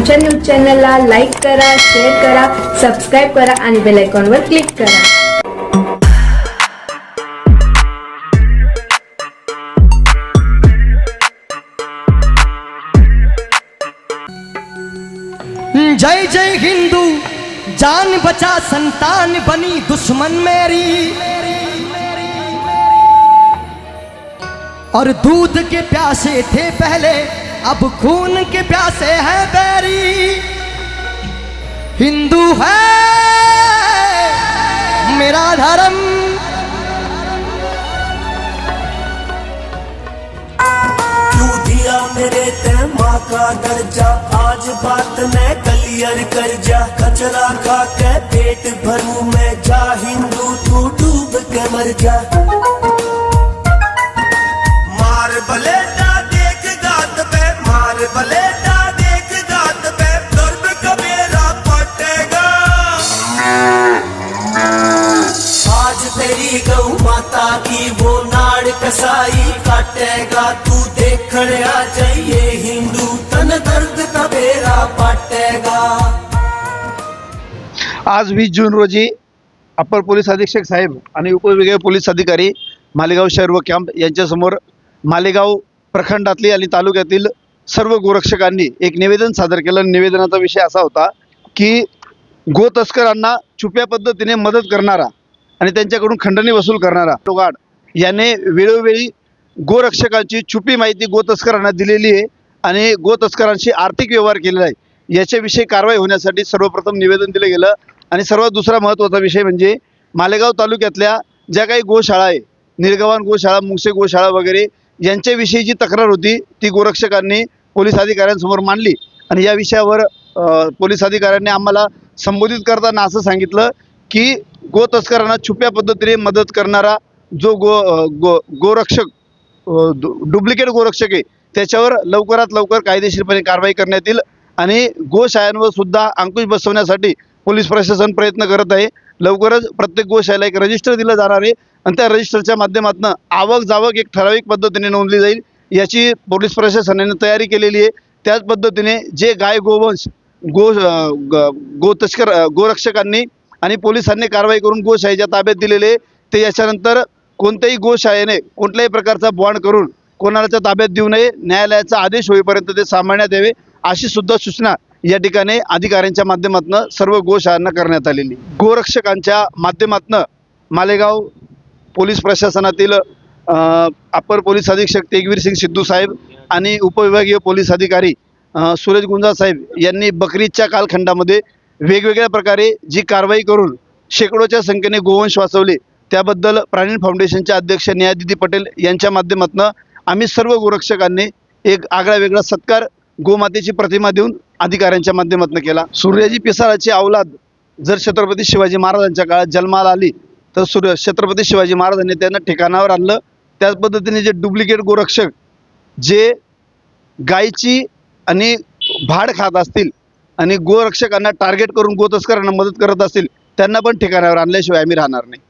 आमच्या न्यूज़ चॅनलला लाईक करा, शेअर करा, सबस्क्राईब करा आणि बेल आयकॉनवर क्लिक करा. जय जय हिंदू, जान बचा संतान बनी दुश्मन मेरी। और दूध के प्यासे थे पहले, अब खून के प्यासे हैं। हिंदू है। मेरा धर्म। क्यों दिया मेरे ते माँ का दर्जा? आज बात मैं क्लियर कर जा। कचरा खा के पेट भरू मैं। जा हिंदू तू डूब के मर जा। कसाई काटेगा तू देखने आ जाइए हिंदू तन दर्द तबेरा पाटेगा। आज वीस जून रोजी अप्पर पोलीस अधीक्षक साहेब आणि उपविभागीय पोलीस अधिकारी मालेगाव शहर व कॅम्प यांच्यासमोर मालेगाव प्रखंडातली आणि तालुक्यातील सर्व गोरक्षकांनी एक निवेदन सादर केलं. निवेदनाचा विषय असा होता की गो तस्करांना छुप्या पद्धतीने मदत करणारा आणि त्यांच्याकडून खंडणी वसूल करणारा टोगाड याने वेळोवेळी गोरक्षकांची छुपी माहिती गो तस्करांना दिलेली आहे आणि गो तस्करांशी आर्थिक व्यवहार केलेला आहे. याच्याविषयी कारवाई होण्यासाठी सर्वप्रथम निवेदन दिलं गेलं. आणि सर्वात दुसरा महत्त्वाचा विषय म्हणजे मालेगाव तालुक्यातल्या ज्या काही गोशाळा आहे निर्गवान गोशाळा मुंगसे गोशाळा वगैरे यांच्याविषयी जी तक्रार होती ती गोरक्षकांनी पोलीस अधिकाऱ्यांसमोर मांडली. आणि या विषयावर पोलीस अधिकाऱ्यांनी आम्हाला संबोधित करताना असं सांगितलं की गो तस्करांना छुप्या पद्धतीने मदत करणारा जो गो गो गोरक्षक डुप्लिकेट गोरक्षक आहे त्याच्यावर लवकरात लवकर कायदेशीरपणे कारवाई करण्यात येईल आणि गोशाळांवर सुद्धा अंकुश बसवण्यासाठी पोलीस प्रशासन प्रयत्न करत आहे. लवकरच प्रत्येक गोशाळेला एक रजिस्टर दिलं जाणार आहे आणि त्या रजिस्टरच्या माध्यमातून आवक जावक एक ठराविक पद्धतीने नोंदली जाईल याची पोलीस प्रशासनाने तयारी केलेली आहे. त्याच पद्धतीने जे गाय गोवंश गो ग- गो तस्कर गोरक्षकांनी आणि पोलिसांनी कारवाई करून गोशाळेच्या ताब्यात दिलेले ते याच्यानंतर कोणत्याही गोशाळेने कुठल्याही प्रकारचा बॉन्ड करून कोणाच्या ताब्यात देऊ नये न्यायालयाचा आदेश होईपर्यंत ते सांभाळण्यात यावे अशी सुद्धा सूचना या ठिकाणी अधिकाऱ्यांच्या माध्यमातून सर्व गोशाळांना करण्यात आलेली. गोरक्षकांच्या माध्यमातून मालेगाव पोलीस प्रशासनातील अप्पर पोलीस अधीक्षक तेगवीर सिंग सिद्धू साहेब आणि उपविभागीय पोलीस अधिकारी सुरेश गुंजा साहेब यांनी बकरीदच्या कालखंडामध्ये वेगवेगळ्या प्रकारे जी कारवाई करून शेकडोच्या संख्येने गोवंश वाचवले त्याबद्दल प्राणी फाउंडेशनचे अध्यक्ष न्यायदिदी पटेल यांच्या माध्यमातून आम्ही सर्व गोरक्षकांनी एक आगळा वेगळा सत्कार गोमातेची प्रतिमा देऊन अधिकाऱ्यांच्या माध्यमातून केला. सूर्याजी पिसाळाची अवलाद जर छत्रपती शिवाजी महाराजांच्या काळात जन्माला आली तर सूर्य छत्रपती शिवाजी महाराजांनी त्यांना ठिकाणावर आणलं. त्याच पद्धतीने जे डुप्लिकेट गोरक्षक जे गायची आणि भाड खात असतील आणि गोरक्षकांना टार्गेट करून गोतस्करांना मदत करत असतील त्यांना पण ठिकाणावर आणल्याशिवाय आम्ही राहणार नाही.